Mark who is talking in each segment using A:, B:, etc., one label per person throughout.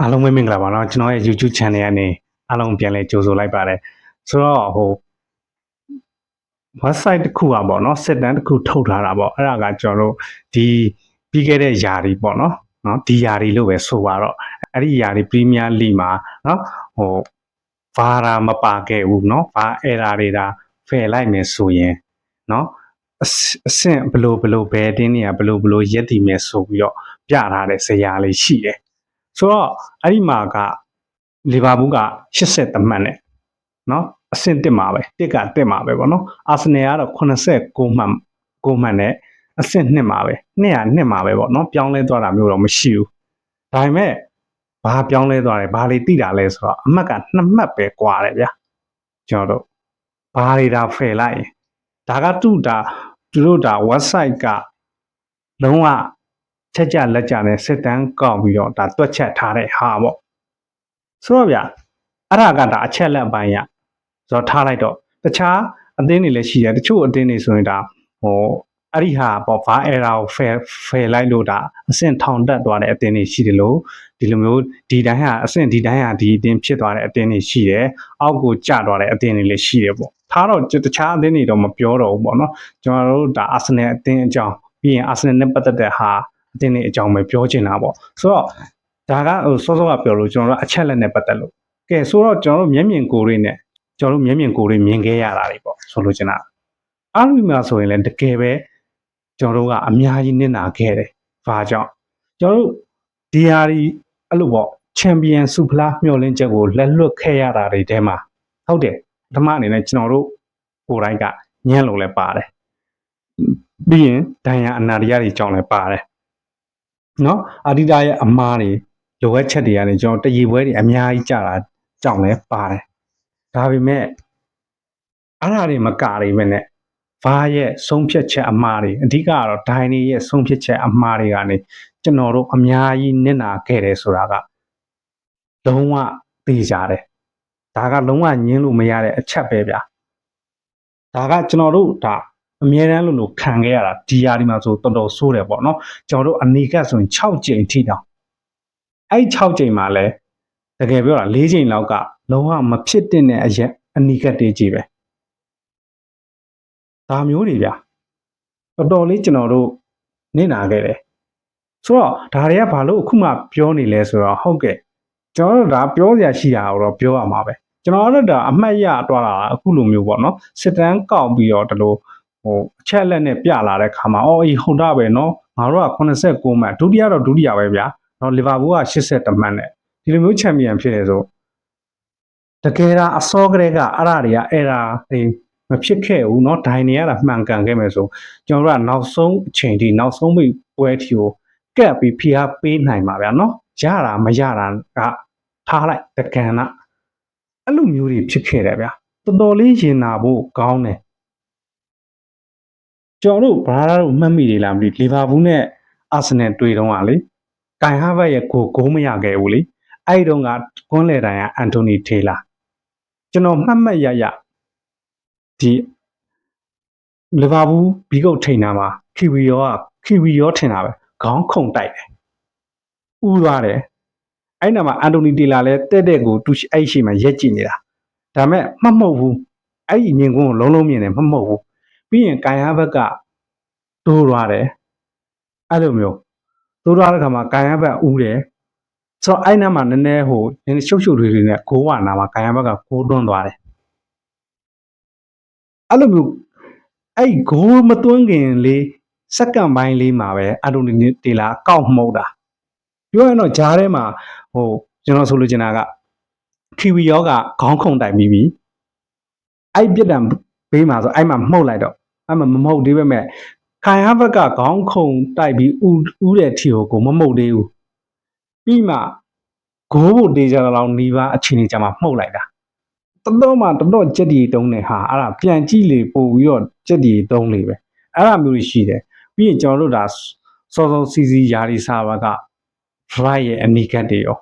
A: အားလုံးပဲမင်္ဂလာပါเนาะကျွန်တော်ရဲ့ YouTube channel ကနေအားလုံးပြန်လဲကြိုဆိုလိုက်ပါတယ်ဆိုတော့ဟို website တစ်ခုอ่ะပေါ့เนาะစစ်တမ်းတစ်ခုထုတ်ထားတာပေါ့အဲ့ဒါကကျွန်တော်တို့ဒီပြီးခဲ့တဲ့ຢာတွေပေါ့เนาะเนาะဒီຢာတွေလို့ပဲဆိုပါတော့အဲ့ဒီຢာတွေ Premier League မှာเนาะဟိုဘာရာမပါခဲ့ဘူးเนาะဘာ error တွေဒါဖယ်လိုက်မယ်ဆိုရင်เนาะအဆအဆင့်ဘယ်လိုဘယ်လိုဘယ်တင်းနေရဘယ်လိုဘယ်လိုရက်တည်မယ်ဆိုပြီးတော့ပြထားတဲ့ဇာတ်လေးရှိတယ် ဆိုတော့အဲ့ဒီမှာကလီဗာပူးက80တမန်နဲ့နော်အဆင့်တက်မှာပဲတက်ကတော့မှာပဲပေါ့နော်အာဆင်နယ်ကတော့89မှတ်9မှတ်နဲ့အဆင့်နှစ်မှာပဲနှစ်ရနှစ်မှာပဲပေါ့နော်ပြောင်းလဲသွားတာမျိုးတော့မရှိဘူးဒါပေမဲ့ဘာပြောင်းလဲသွားတယ်ဘာတွေတိတာလဲဆိုတော့အမှတ်ကနှစ်မှတ်ပဲကွာတယ်ဗျာကျွန်တော်တို့ဘာတွေဒါဖယ်လိုက်ရင်ဒါကတူတာသူတို့ဒါ website ကလုံးဝ ချက်ကြလက်ကြနဲ့စစ်တမ်းကောက်ပြီးတော့ဒါတွက်ချက်ထားတဲ့ဟာပေါ့ဆိုတော့ဗျအဲ့ဒါကဒါအချက်လက်အပိုင်းရဆိုတော့ထားလိုက်တော့တခြားအသင်းတွေလည်းရှိတယ်တချို့အသင်းတွေဆိုရင်ဒါဟိုအဲ့ဒီဟာပေါ့ဘာ error ကိုဖယ်ဖယ်လိုက်လို့ဒါအဆင့်ထောင်တက်သွားတဲ့အသင်းတွေရှိတယ်လို့ဒီလိုမျိုးဒီတိုင်းဟာအဆင့်ဒီတိုင်းဟာဒီအသင်းဖြစ်သွားတဲ့အသင်းတွေရှိတယ်အောက်ကိုကျသွားတဲ့အသင်းတွေလည်းရှိတယ်ပေါ့ထားတော့တခြားအသင်းတွေတော့မပြောတော့ဘူးပေါ့နော်ကျွန်တော်တို့ဒါအာဆင်နယ်အသင်းအကြောင်းပြီးရင်အာဆင်နယ်နဲ့ပတ်သက်တဲ့ဟာ အတင်းနေအကြောင်းပဲပြောချင်တာပေါ့ဆိုတော့ဒါကဟိုစောစောကပြောလို့ကျွန်တော်တို့အချက်လက်နဲ့ပတ်သက်လို့ကဲဆိုတော့ကျွန်တော်တို့မျက်မြင်ကိုယ်တွေနဲ့ကျွန်တော်တို့မျက်မြင်ကိုယ်တွေမြင်ခဲ့ရတာတွေပေါ့ဆိုလို့ချင်တာအားလုံးမှာဆိုရင်လည်းတကယ်ပဲကျွန်တော်တို့ကအများကြီးနစ်နာခဲ့တယ်။ဘာကြောင့်ကျွန်တော်တို့ဒီဟာဒီအဲ့လိုပေါ့ချန်ပီယံဆုဖလားမျှော်လင့်ချက်ကိုလက်လွတ်ခဲ့ရတာတွေတဲမှာဟုတ်တယ်ပထမအနေနဲ့ကျွန်တော်တို့ကိုယ်တိုင်ကညံ့လို့လည်းပါတယ်။ပြီးရင်ဒဏ်ရာအနာတရားတွေကြောင့်လည်းပါတယ်။ နော်အာဒီတာရဲ့အမားတွေလိုအပ်ချက်တွေကနေကျွန်တော်တရေပွဲတွေအများကြီးကြာတာကြောင့်လည်းပါတယ်ဒါပေမဲ့အဲ့ဒါတွေမကရပဲနဲ့ဘာရဲ့ဆုံးဖြတ်ချက်အမှားတွေအဓိကကတော့ဒိုင်နေရဲ့ဆုံးဖြတ်ချက်အမှားတွေကနေကျွန်တော်တို့အများကြီးနစ်နာခဲ့တယ်ဆိုတာကလုံးဝသိကြတယ်ဒါကလုံးဝညင်းလို့မရတဲ့အချက်ပဲဗျာဒါကကျွန်တော်တို့ဒါ အမြဲတမ်းလို့လို့ခံခဲ့ရတာဒီယာဒီမှာဆိုတော်တော်ဆိုးတယ်ပေါ့နော်ကျွန်တော်တို့အနီကဆိုရင်6ကြိမ်ထိတောင်အဲ့6ကြိမ်မှာလဲတကယ်ပြောတာ4ကြိမ်လောက်ကလုံးဝမဖြစ်တဲ့အရက်အနီကတေးကြီးပဲဒါမျိုးတွေဗျာတော်တော်လေးကျွန်တော်တို့နစ်နာခဲ့တယ်ဆိုတော့ဒါတွေကဘာလို့အခုမှပြောနေလဲဆိုတော့ဟုတ်ကဲ့ကျွန်တော်တို့ဒါပြောစရာရှိတာတော့ပြောရမှာပဲကျွန်တော်တို့ဒါအမှတ်ရတွားတာအခုလိုမျိုးပေါ့နော်စစ်တမ်းကောက်ပြီးတော့ဒီလို ဟိုအချက်လက်နဲ့ပြလာတဲ့ခါမှာအော်အေးဟုတ်တာပဲနော်ငါတို့က89မှတ်ဒုတိယတော့ဒုတိယပဲဗျာနော်လီဗာပူးက80မှတ်နဲ့ဒီလိုမျိုးချန်ပီယံဖြစ်နေဆိုတကယ်ဒါအစောကလေးကအဲ့ဒါတွေကအဲ့ဒါတွေမဖြစ်ခဲ့ဘူးเนาะဒိုင်နေရတာမှန်ကန်ခဲ့မယ်ဆိုကျွန်တော်တို့ကနောက်ဆုံးအချိန်ထိနောက်ဆုံးမိပွဲထီကိုကပ်ပြီးဖိအားပေးနိုင်ပါဗျာเนาะရတာမရတာကထားလိုက်တကန်ကအဲ့လိုမျိုးတွေဖြစ်ခဲ့တယ်ဗျာတော်တော်လေးရင်နာဖို့ကောင်းတယ် ကျွန်တော်တို့ဘာသာတို့မှတ်မိတယ်လားမသိလီဗာပူးနဲ့အာဆင်နယ်တွေ့တော့ကလေကိုင်ဟာဘတ်ရဲ့ကိုဂိုးမရခဲ့ဘူးလေအဲ့ဒီတော့ကကွန်းလေတိုင်ကအန်တိုနီထေလာကျွန်တော်မှတ်မှတ်ရရဒီလီဗာပူးဘီကုတ်ထိန်တာမှာခီဝီယောကခီဝီယောထင်တာပဲခေါင်းခုန်တိုက်တယ်ဥသွားတယ်အဲ့နာမှာအန်တိုနီတီလာလဲတဲ့တဲ့ကိုသူအဲ့ရှိမှရက်ကြည့်နေတာဒါမဲ့မှတ်မဟုတ်ဘူးအဲ့ဒီမြင်ကွန်းကိုလုံးလုံးမြင်တယ်မှတ်မဟုတ်ဘူး ပြီးရင်ကာယဘက်ကတိုးသွားတယ်အဲ့လိုမျိုးတိုးသွားတဲ့ခါမှာကာယဘက်ဥတယ်ဆိုတော့အဲ့နာမှာနည်းနည်းဟိုနည်းနည်းရှုပ်ရှုပ်တွေတွေနဲ့ဂိုးဝနာမှာကာယဘက်ကဂိုးတွန်းသွားတယ်အဲ့လိုမျိုးအဲ့ဂိုးမသွင်းခင်လေးစက္ကန့်ပိုင်းလေးမှာပဲအန်တိုနီတီလာကောက်မှုတ်တာပြောရင်တော့ဂျားထဲမှာဟိုကျွန်တော်ဆိုလိုချင်တာကခီဝီယောကခေါင်းခုန်တိုက်ပြီးပြီအဲ့ပြက်တံဘေးမှာဆိုအဲ့မှာမှုတ်လိုက်တော့ အဲ့မှာမမှုတ်သေးပဲမဲ့ခိုင်ဟာဘက်ကခေါင်းခုန်တိုက်ပြီးဥဥတဲ့ထီကိုကိုမမှုတ်သေးဘူးပြီးမှဂိုးဖို့တေးကြတော့နီးပါအချိန်ကြီးကြမှာမှုတ်လိုက်တာတော်တော်မှတော်တော်ကြက်တီတုံးနေဟာအဲ့ဒါပြန်ကြည့်လေပို့ပြီးတော့ကြက်တီတုံးလေပဲအဲ့ဒါမျိုးရှိတယ်ပြီးရင်ကျွန်တော်တို့ဒါစောစောစီစီယာရီစာဘက fly ရဲ့အနီကတ်တွေရော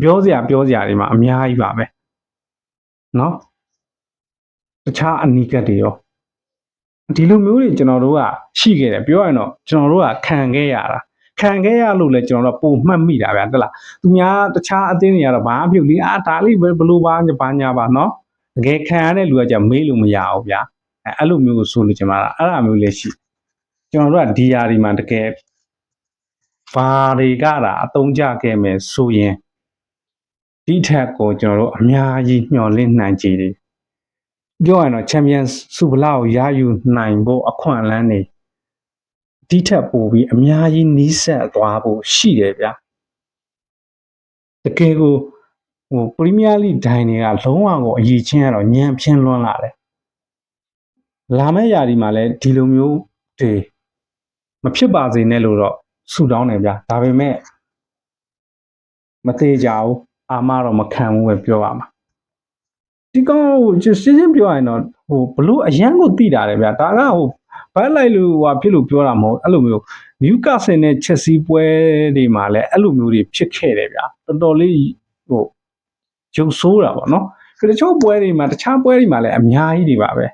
A: ပြောစရာပြောစရာတွေမှာအများကြီးပါပဲเนาะတခြားအနီကတ်တွေရော ဒီလိုမျိုးတွေကျွန်တော်တို့ကရှိခဲ့တယ်ပြောရရင်တော့ကျွန်တော်တို့ကခံခဲ့ရတာခံခဲ့ရလို့လဲကျွန်တော်တို့ပုံမှတ်မိတာဗျာတက်လားသူများတခြားအသင်းတွေကတော့ဘာမှမဖြစ်ဘူးလေအာဒါလေးပဲဘလို့ပါဘာညာပါနော်တကယ်ခံရတဲ့လူကじゃမေးလို့မရအောင်ဗျာအဲအဲ့လိုမျိုးကိုဆိုလို့ကျွန်တော်ကအဲ့လိုမျိုးလေးရှိကျွန်တော်တို့ကဒီယာဒီမှာတကယ်ဘာတွေကတာအတုံးကြခဲ့မယ်ဆိုရင်ဒီထက်ကိုကျွန်တော်တို့အများကြီးမျှော်လင့်နိုင်ကြည်တယ် ပြောရရင်တော့ချန်ပီယံဆုဖလားကိုရယူနိုင်ဖို့အခွင့်အလမ်းနေဒီထက်ပိုပြီးအများကြီးနီးစပ်သွားဖို့ရှိတယ်ဗျာတကယ်ကိုဟိုပရီးမီးယားလိဒိုင်တွေကလုံးဝကိုအရေးချင်းကတော့ညံဖြင်းလွန်းလာတယ်လာမယ့်ຢာဒီမှာလည်းဒီလိုမျိုးတွေမဖြစ်ပါစေနဲ့လို့တော့ဆုတောင်းတယ်ဗျာဒါပေမဲ့မသေးကြဘူးအာမတော့မခံဘူးပဲပြောရမှာ ဒီကောင်ဟိုရှင်းရှင်းပြောရရင်တော့ဟိုဘလို့အရန်ကိုတိတာတယ်ဗျာဒါကဟိုဘက်လိုက်လို့ဟိုဖြစ်လို့ပြောတာမဟုတ်အဲ့လိုမျိုးနျူကာဆယ်နဲ့ချက်စီပွဲတွေမှာလည်းအဲ့လိုမျိုးတွေဖြစ်ခဲ့တယ်ဗျာတော်တော်လေးဟိုရုပ်ဆိုးတာပေါ့နော်ဒီတချို့ပွဲတွေမှာတခြားပွဲတွေမှာလည်းအများကြီးတွေပါပဲ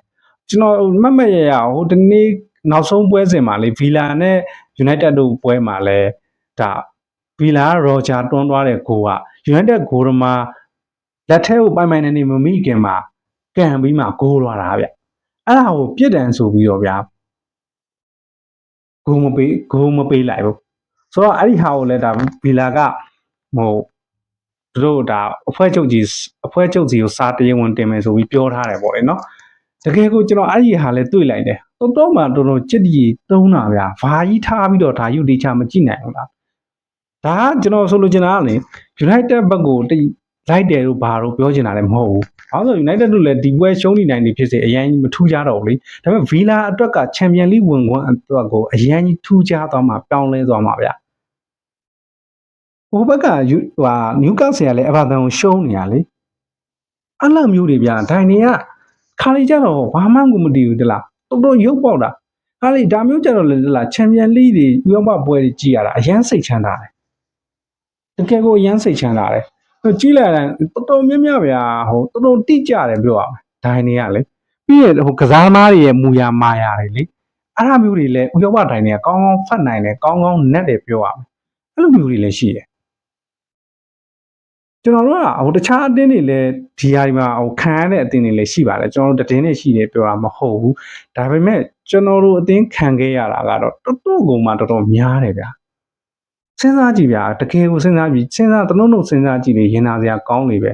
A: ကျွန်တော်မတ်မတ်ရရဟိုဒီနေ့နောက်ဆုံးပွဲစဉ်မှာလေဗီလာနဲ့ United တို့ပွဲမှာလည်းဒါဗီလာကရောဂျာတွန်းသွားတဲ့ဂိုးက United ဂိုးရမှာ လက်ထဲကိုပိုင်ပိုင်နေနေမမိခင်မှာကန်ပြီးမှဂိုးသွားတာဗျအဲ့ဒါကိုပြစ်ဒဏ်ဆိုပြီးတော့ဗျာဂိုးမပေးဂိုးမပေးလိုက်ဘူးဆိုတော့အဲ့ဒီဟာကိုလည်းဒါဗီလာကဟိုသူတို့ဒါအဖွဲ့ချုပ်ကြီးအဖွဲ့ချုပ်စီကိုစားတရားဝင်တင်မယ်ဆိုပြီးပြောထားတယ်ပေါ့လေနော်တကယ်ကိုကျွန်တော်အဲ့ဒီဟာလည်းတွေ့လိုက်တယ်တော်တော်မှတော်တော်ကြက်ကြီးတုံးတာဗျာဘာကြီးထားပြီးတော့ဒါယူဒီချာမကြည့်နိုင်ဘူးလားဒါကကျွန်တော်ဆိုလိုချင်တာကလေ United ဘက်ကိုတိ လိုက်တယ်လို့ဘာလို့ပြောချင်တာလည်းမဟုတ်ဘူး။ဘာလို့လဲ United တို့လည်းဒီပွဲရှုံးနေနိုင်နေဖြစ်စေအရင်မထူးကြတော့ဘူးလေ။ဒါပေမဲ့ Villa အတွက်ကချန်ပီယံလိဝင်ခွင့်အတွက်ကိုအရင်ကြီးထူးခြားသွားမှာပြောင်းလဲသွားမှာဗျာ။ဟိုဘက်ကယူဟာနျူကာဆယ်ကလည်းအဘာတန်ကိုရှုံးနေရလေ။အဲ့လိုမျိုးတွေဗျာဒိုင်တွေကခါလီကြတော့ဘာမှကိုမတည်ဘူးတလား။တော်တော်ရုပ်ပေါက်တာ။ခါလီဒါမျိုးကြတော့လေတလားချန်ပီယံလိတွေဥရောပပွဲတွေကြည်ရတာအရင်စိတ်ချမ်းသာတယ်။တကယ်ကိုအရင်စိတ်ချမ်းသာတယ်။ ဟိုကြီးလာတယ်တော်တော်များများဗျာဟိုတော်တော်တိကျတယ်ပြောရမယ်။ဒိုင်တွေကလေပြီးရဟိုကစားသမားတွေရဲ့မူရမာယာတွေလေအဲ့လိုမျိုးတွေလည်းဥရောပဒိုင်တွေကကောင်းကောင်းဖတ်နိုင်တယ်ကောင်းကောင်းနက်တယ်ပြောရမယ်။အဲ့လိုမျိုးတွေလည်းရှိတယ်။ကျွန်တော်တို့ကဟိုတခြားအတင်းတွေလည်းဒီဟာဒီမှာဟိုခံရတဲ့အတင်းတွေလည်းရှိပါတယ်ကျွန်တော်တို့တတင်းတွေရှိတယ်ပြောတာမဟုတ်ဘူးဒါပေမဲ့ကျွန်တော်တို့အတင်းခံခဲ့ရတာကတော့တော်တော်ကုန်မှတော်တော်များတယ်ဗျာ စဉ်းစားကြည့်ဗျာတကယ်ကိုစဉ်းစားပြီးစဉ်းစားတလုံးလုံးစဉ်းစားကြည့်နေရင်နာစရာကောင်းနေပဲ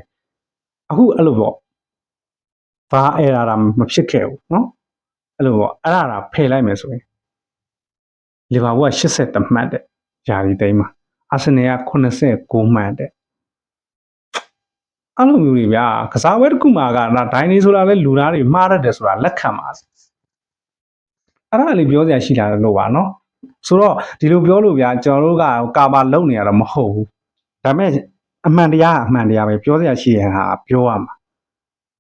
A: အခုအဲ့လိုပေါ့ဘာအဲ့ဒါတာမဖြစ်ခဲ့ဘူးနော်အဲ့လိုပေါ့အဲ့ဒါတာဖယ်လိုက်မယ်ဆိုရင်လီဗာပူးက80မှတ်တဲ့ယာရီသိမ်းမှာအာဆင်နယ်က89မှတ်တဲ့အဲ့လိုမျိုးတွေဗျာကစားပွဲတစ်ခုမှာကဒိုင်းနေဆိုတာလဲလူသားတွေမှားရတယ်ဆိုတာလက်ခံပါအဲ့ဒါလေးပြောစရာရှိလာလို့ပါနော် ဆိုတော့ဒီလိုပြောလို့ဗျာကျွန်တော်တို့ကကာဘာလုံနေရတော့မဟုတ်ဘူးဒါပေမဲ့အမှန်တရားအမှန်တရားပဲပြောစရာရှိရင်ဟာပြောရမှာ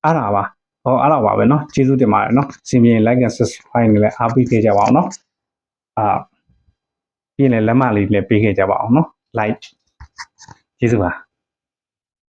A: အဲ့ဒါပါဟောအဲ့ဒါပါပဲเนาะကျေးဇူးတင်ပါတယ်เนาะစင်ပြေ like and subscribe နဲ့လည်းအားပေးခဲ့ကြပါအောင်เนาะအာပြီးရင်လည်းလက်မလေးလည်းပေးခဲ့ကြပါအောင်เนาะ like ကျေးဇူးပါ